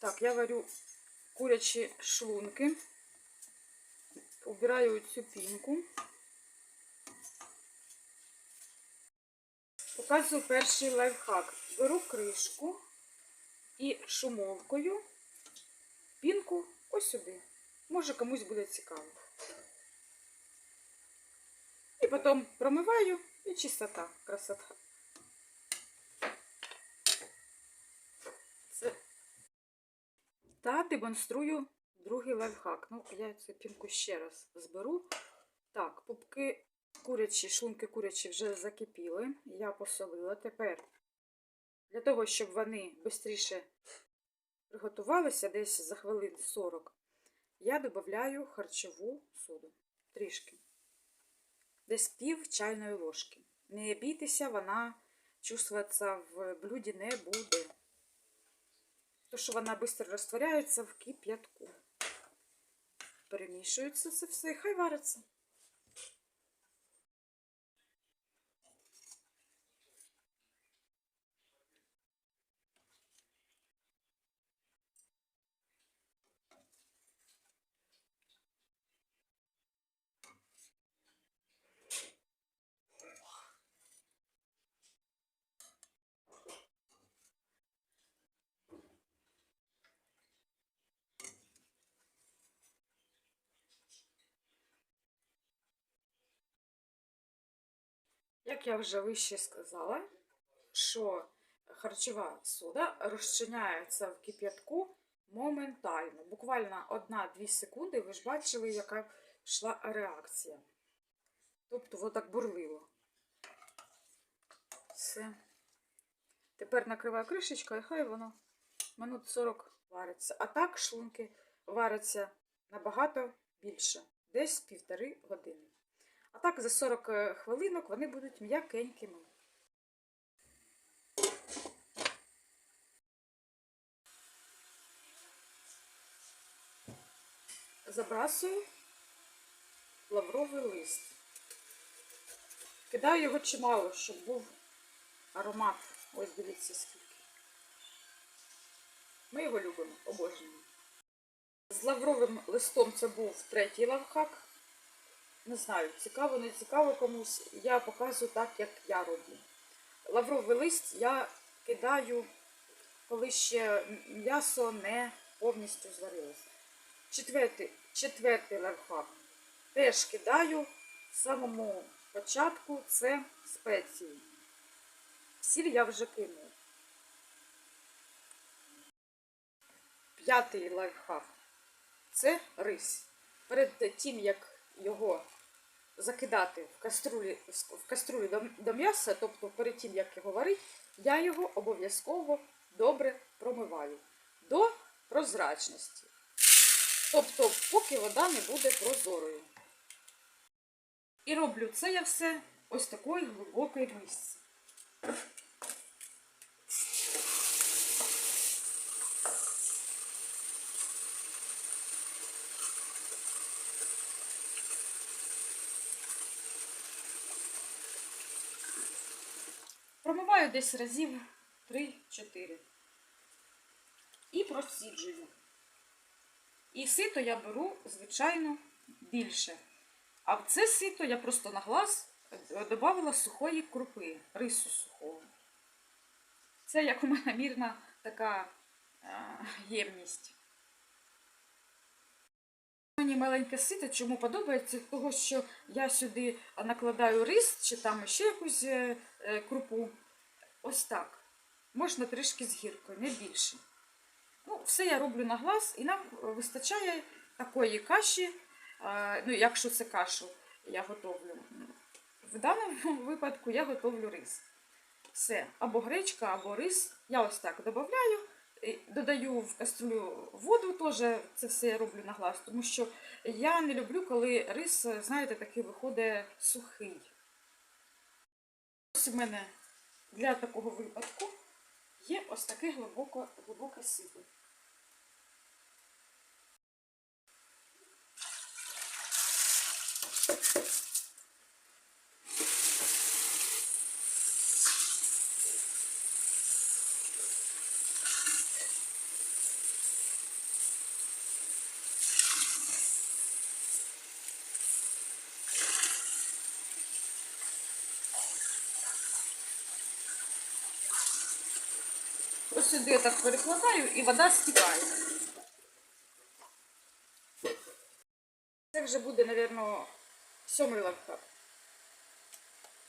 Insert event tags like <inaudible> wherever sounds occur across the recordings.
Так, я варю курячі шлунки. Убираю цю пінку. Показую перший лайфхак. Беру кришку і шумовкою пінку ось сюди. Може комусь буде цікаво. І потім промиваю і чистота, красота. Та демонструю другий лайфхак. Ну, я цю пінку ще раз зберу. Так, пупки курячі, шлунки курячі вже закипіли. Я посолила. Тепер для того, щоб вони швидше приготувалися, десь за хвилин 40, я додаю харчову соду. Трішки. Десь пів чайної ложки. Не бійтеся, вона чувствуватися в блюді не буде. То, що вона швидко розтворяється в кип'ятку. Перемішується це все і хай вариться. Як я вже вище сказала, що харчова сода розчиняється в кип'ятку моментально. Буквально 1-2 секунди, ви ж бачили, яка йшла реакція. Тобто воно так бурлило. Все. Тепер накриваю кришечкою, і хай воно минут 40 вариться. А так шлунки варяться набагато більше, десь півтори години. А так за 40 хвилинок вони будуть м'якенькими. Забрасую лавровий лист. Кидаю його чимало, щоб був аромат. Ось дивіться скільки. Ми його любимо, обожнюємо. З лавровим листом це був третій лавхак. Не знаю, цікаво, не цікаво комусь. Я показую так, як я роблю. Лавровий лист я кидаю, коли ще м'ясо не повністю зварилося. Четвертий, четвертий лайфхак. Теж кидаю в самому початку це спеції. Сіль я вже кинула. П'ятий лайфхак. Це рис. Перед тим, як його закидати в каструлі, в каструлі до, до м'яса, тобто перед тим, як його варити, я його обов'язково добре промиваю до прозрачності. Тобто, поки вода не буде прозорою. І роблю це я все ось такої глибокої місці. Промиваю десь разів 3-4. І просіджую. І сито я беру, звичайно, більше. А в це сито я просто на глаз додавала сухої крупи, рису сухого. Це як у мене мірна така е, ємність. Мені маленьке сито, чому подобається? Того, що я сюди накладаю рис чи там ще якусь е, е, крупу. Ось так. Можна трішки з гіркою, не більше. Ну, все я роблю на глаз, і нам вистачає такої каші, е, ну, якщо це кашу я готовлю. В даному <laughs> випадку я готовлю рис. Все, або гречка, або рис. Я ось так додаю. Додаю в каструлю воду, теж це все я роблю на глаз, тому що я не люблю, коли рис, знаєте, такий виходить сухий. Ось у мене для такого випадку є ось таке глибоко, глибоке сито. Ось сюди я так перекладаю і вода стікає. Це вже буде, мабуть, сьомий лайфхак.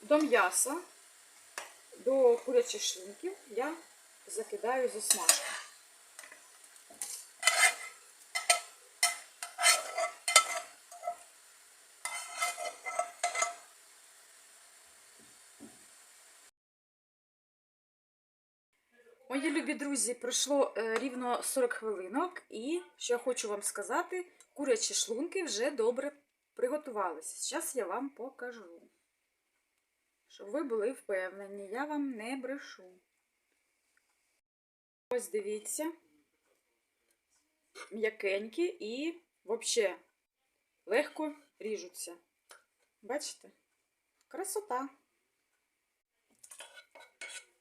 До м'яса, до курячих шлунків я закидаю засмажку. Мої любі друзі, пройшло е, рівно 40 хвилинок, і що я хочу вам сказати, курячі шлунки вже добре приготувалися. Зараз я вам покажу. Щоб ви були впевнені, я вам не брешу. Ось дивіться, м'якенькі і взагалі легко ріжуться. Бачите? Красота.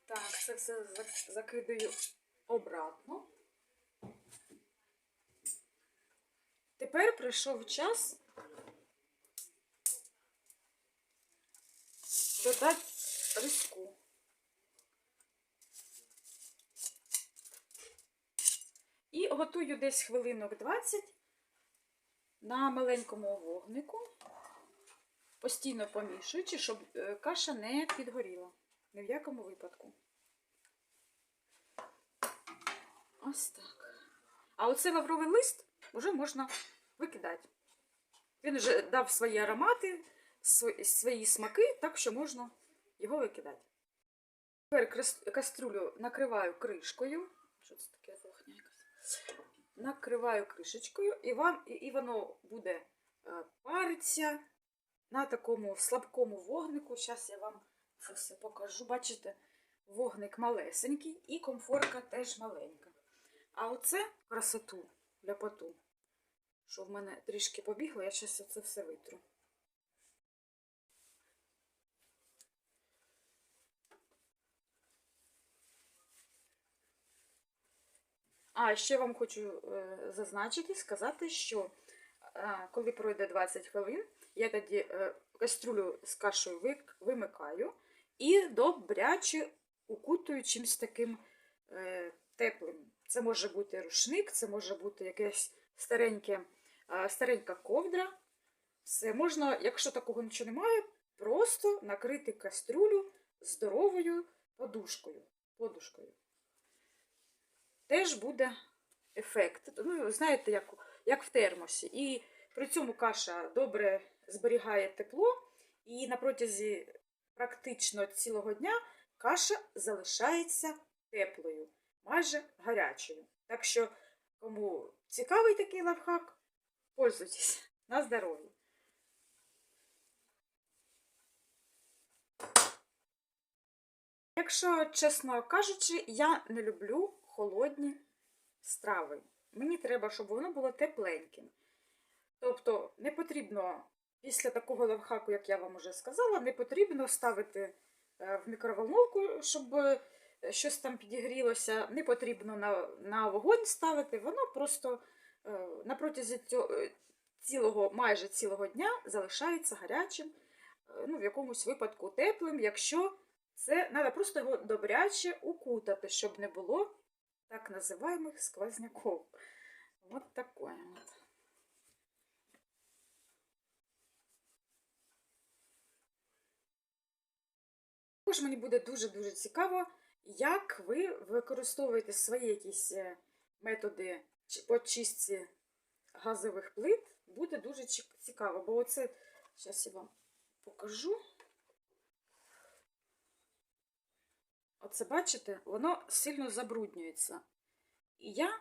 Так, це все закидаю обратно. Тепер прийшов час додати риску. І готую десь хвилинок 20 на маленькому вогнику, постійно помішуючи, щоб е, каша не підгоріла. Ні в якому випадку. Ось так. А оце лавровий лист вже можна викидати. Він вже дав свої аромати, свої смаки, так що можна його викидати. Тепер каструлю накриваю кришкою. Що це таке вогня якась? Накриваю кришечкою, і, вам, і, воно буде е, париться на такому слабкому вогнику. Зараз я вам це все покажу. Бачите, вогник малесенький і комфорка теж маленька. А оце красоту, ляпоту, що в мене трішки побігло, я зараз це все витру. А ще вам хочу е, зазначити, сказати, що е, коли пройде 20 хвилин, я тоді е, каструлю з кашею вимикаю і добряче укутую чимось таким е, теплим. Це може бути рушник, це може бути якесь стареньке, е, старенька ковдра. Все можна, якщо такого нічого немає, просто накрити кастрюлю здоровою подушкою. подушкою. Теж буде ефект. Ну, знаєте, як, як в термосі. І при цьому каша добре зберігає тепло, і на протязі практично цілого дня каша залишається теплою, майже гарячою. Так що, кому цікавий такий лайфхак, пользуйтесь на здоров'я. Якщо чесно кажучи, я не люблю холодні страви. Мені треба, щоб воно було тепленьким. Тобто не потрібно після такого лайфхаку, як я вам вже сказала, не потрібно ставити е, в мікроволновку, щоб е, щось там підігрілося. Не потрібно на, на вогонь ставити, воно просто е, на протязі цілого, майже цілого дня залишається гарячим, ну, в якомусь випадку теплим, якщо це треба просто його добряче укутати, щоб не було так називаємих сквозняков. От таке. Також мені буде дуже-дуже цікаво, як ви використовуєте свої якісь е, методи по чистці газових плит. Буде дуже цікаво, бо оце, зараз я вам покажу. Оце, бачите, воно сильно забруднюється. І я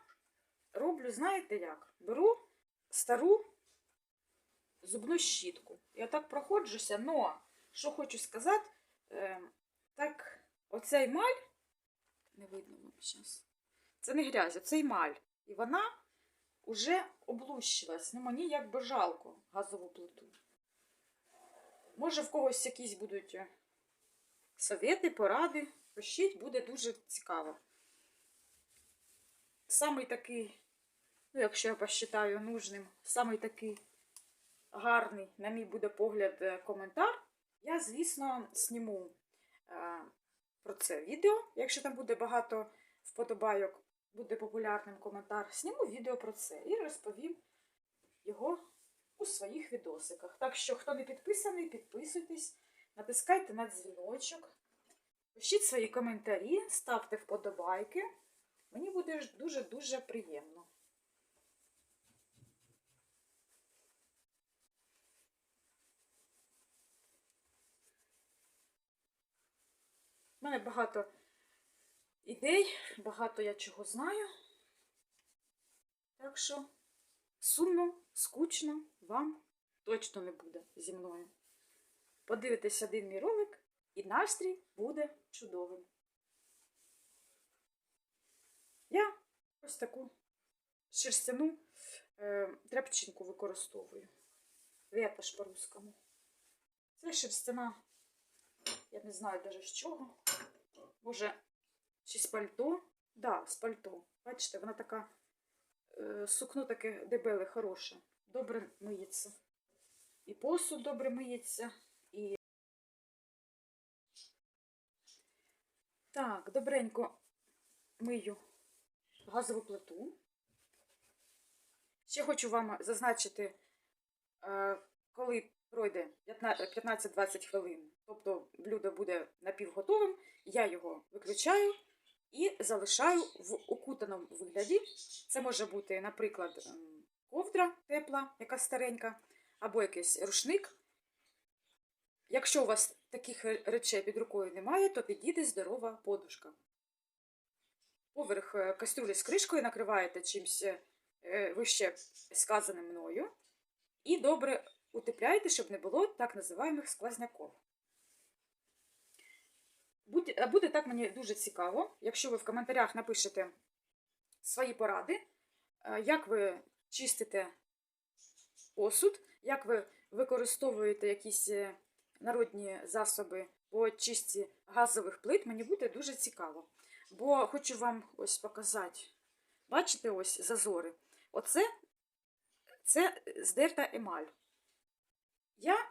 роблю, знаєте як? Беру стару зубну щітку. Я так проходжуся, но, що хочу сказати, е, так, оцей емаль, не видно вам зараз, це не грязь, це емаль. І вона вже облущилась. Ну, мені якби жалко газову плиту. Може, в когось якісь будуть е, совєти, поради. Пишіть, буде дуже цікаво. Самий такий, ну, якщо я посчитаю нужним, самий такий гарний, на мій буде погляд, е, коментар. Я, звісно, зніму е, про це відео, якщо там буде багато вподобайок буде популярним коментар, зніму відео про це і розповім його у своїх відосиках. Так що, хто не підписаний, підписуйтесь, натискайте на дзвіночок, пишіть свої коментарі, ставте вподобайки. Мені буде дуже-дуже приємно. У мене багато ідей, багато я чого знаю. Так що сумно, скучно вам точно не буде зі мною. Подивитесь один мій ролик, і настрій буде чудовим. Я ось таку шерстяну е, тряпчинку використовую. Ветошь по-русскому. Це шерстяна, я не знаю навіть з чого. Може, чи з пальто? Да, з пальто. Бачите, вона така е, сукно таке дебеле, хороше. Добре миється. І посуд добре миється, і. Так, добренько мию газову плиту. Ще хочу вам зазначити, е, коли пройде 15 15-20 хвилин, тобто блюдо буде напівготовим, я його виключаю і залишаю в укутаному вигляді. Це може бути, наприклад, ковдра тепла, яка старенька, або якийсь рушник. Якщо у вас таких речей під рукою немає, то підійде здорова подушка. Поверх е, кастрюлі з кришкою накриваєте чимось е, вище сказаним мною. І добре утепляйте, щоб не було так називаємих сквозняків. Буде, буде так мені дуже цікаво, якщо ви в коментарях напишете свої поради, е, як ви чистите посуд, як ви використовуєте якісь е, народні засоби по чистці газових плит, мені буде дуже цікаво. Бо хочу вам ось показати. Бачите ось зазори? Оце це здерта емаль. Я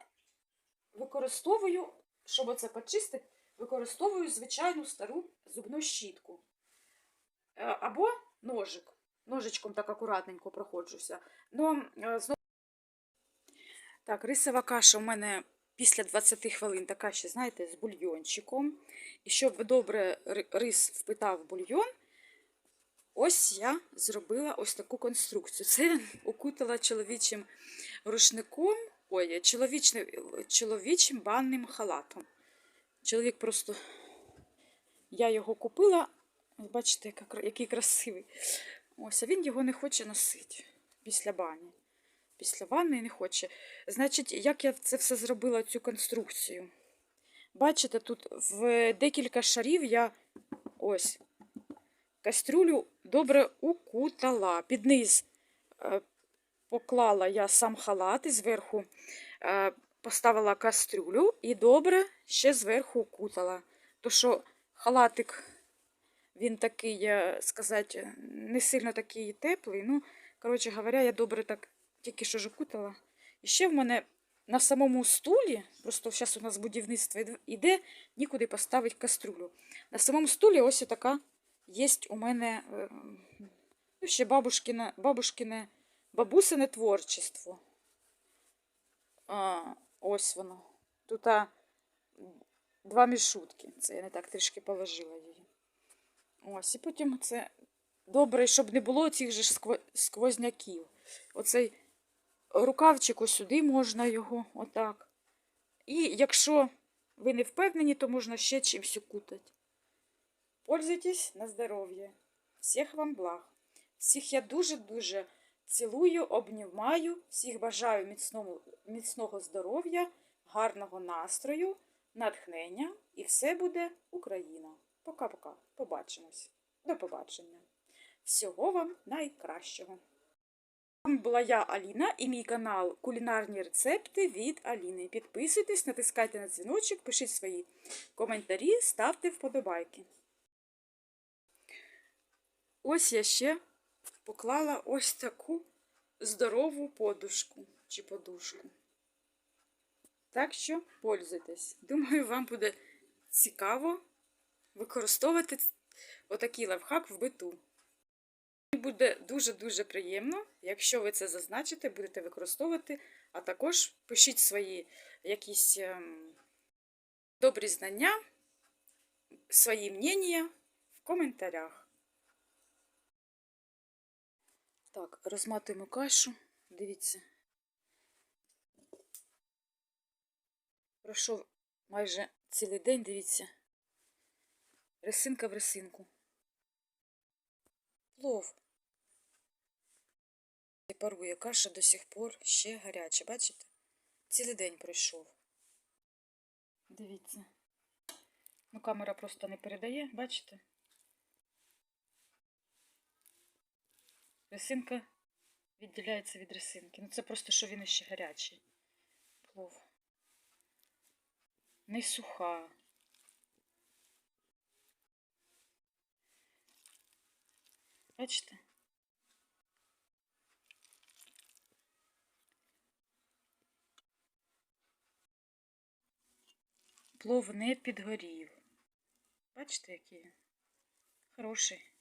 використовую, щоб оце почистити, використовую звичайну стару зубну щітку. Е, Або ножик. Ножичком так акуратненько проходжуся. Но, е. Так, рисова каша у мене після 20 хвилин така ще, знаєте, з бульйончиком. І щоб добре рис впитав бульйон, ось я зробила ось таку конструкцію. Це <laughs> укутала чоловічим рушником, ой, чоловічним, чоловічим банним халатом. Чоловік просто. Я його купила, бачите, який красивий. Ось, а він його не хоче носити після бані. Після ванни не хоче. Значить, як я це все зробила, цю конструкцію? Бачите, тут в декілька шарів я ось кастрюлю добре укутала. Під низ е, поклала я сам халат і зверху е, поставила кастрюлю і добре ще зверху укутала. То що халатик, він такий, сказати, не сильно такий теплий. Ну, коротше говоря, я добре так тільки що ж укутала. І ще в мене на самому стулі, просто зараз у нас будівництво іде, нікуди поставити кастрюлю. На самому стулі ось така є у мене е, ну, ще бабушкине, бабушкине, бабусине творчество. А, ось воно. Тут а, два мішутки. Це я не так трішки положила її. Ось, і потім це добре, щоб не було цих же сквозняків. Оцей рукавчик ось сюди можна його, отак. І якщо ви не впевнені, то можна ще чимось укутати. Пользуйтесь на здоров'я. Всіх вам благ. Всіх я дуже-дуже цілую, обнімаю, всіх бажаю міцного, міцного здоров'я, гарного настрою, натхнення і все буде Україна. Пока-пока. Побачимось. До побачення. Всього вам найкращого. Вами була я Аліна і мій канал Кулінарні рецепти від Аліни. Підписуйтесь, натискайте на дзвіночок, пишіть свої коментарі, ставте вподобайки. Ось я ще поклала ось таку здорову подушку чи подушку. Так що пользуйтесь. Думаю, вам буде цікаво використовувати отакий лайфхак в биту. Мені буде дуже-дуже приємно, якщо ви це зазначите, будете використовувати, а також пишіть свої якісь ем, добрі знання, свої мнення в коментарях. Так, розматуємо кашу. Дивіться. Пройшов майже цілий день, дивіться. Рисинка в рисинку. Плов. Парує каша до сих пор ще гаряча, бачите? Цілий день пройшов. Дивіться. Ну, камера просто не передає, бачите? Рисинка відділяється від рисинки. Ну це просто, що він ще гарячий. Плов. Не суха. Бачите? Плов не підгорів. Бачите, який? Хороший,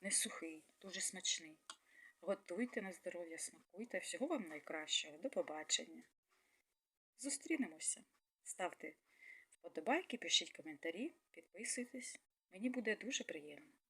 не сухий, дуже смачний. Готуйте на здоров'я, смакуйте. Всього вам найкращого. До побачення. Зустрінемося. Ставте вподобайки, пишіть коментарі, підписуйтесь. Мені буде дуже приємно.